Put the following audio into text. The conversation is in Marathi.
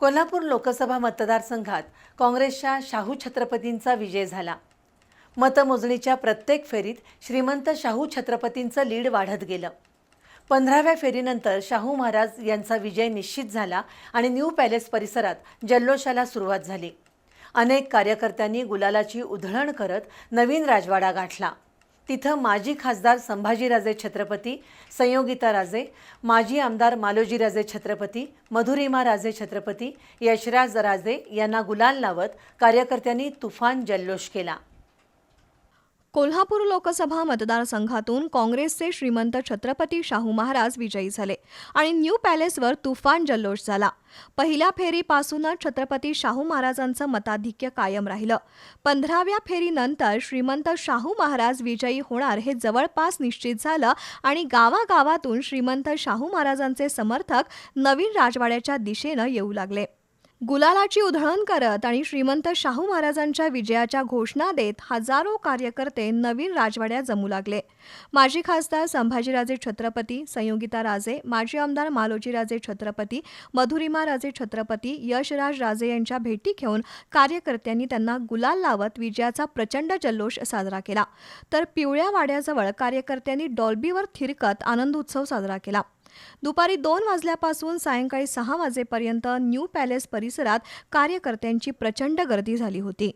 कोल्हापूर लोकसभा मतदारसंघात काँग्रेसच्या शाहू छत्रपतींचा विजय झाला. मतमोजणीच्या प्रत्येक फेरीत श्रीमंत शाहू छत्रपतींचं लीड वाढत गेलं. पंधराव्या फेरीनंतर शाहू महाराज यांचा विजय निश्चित झाला आणि न्यू पॅलेस परिसरात जल्लोषाला सुरुवात झाली. अनेक कार्यकर्त्यांनी गुलालाची उधळण करत नवीन राजवाडा गाठला. तिथं माजी खासदार संभाजीराजे छत्रपती संयोगिता राजे माजी आमदार मालोजीराजे छत्रपती मधुरिमा राजे छत्रपती यशराज राजे यांना गुलाल लावत कार्यकर्त्यांनी तुफान जल्लोष केला. कोल्हापूर लोकसभा मतदारसंघातून काँग्रेसचे श्रीमंत छत्रपती शाहू महाराज विजयी झाले आणि न्यू पॅलेसवर तुफान जल्लोष झाला. पहिल्या फेरीपासूनच छत्रपती शाहू महाराजांचं मताधिक्य कायम राहिलं. पंधराव्या फेरीनंतर श्रीमंत शाहू महाराज विजयी होणार हे जवळपास निश्चित झालं आणि गावागावातून श्रीमंत शाहू महाराजांचे समर्थक नवीन राजवाड्याच्या दिशेनं येऊ लागले. गुलालाची उधळण करत आणि श्रीमंत शाहू महाराजांच्या विजयाच्या घोषणा देत हजारो कार्यकर्ते नवीन राजवाड्यात जमू लागले. माजी खासदार संभाजीराजे छत्रपती संयोगिता राजे माजी आमदार मालोजीराजे छत्रपती मधुरिमा राजे छत्रपती यशराज राजे यांच्या भेटी घेऊन कार्यकर्त्यांनी त्यांना गुलाल लावत विजयाचा प्रचंड जल्लोष साजरा केला. तर पिवळ्या वाड्याजवळ कार्यकर्त्यांनी डॉल्बीवर थिरकत आनंदोत्सव साजरा केला. दुपारी दोन वाजल्यापासून सायंकाळी सहा वाजेपर्यंत न्यू पॅलेस परिसरात कार्यकर्त्यांची प्रचंड गर्दी झाली होती.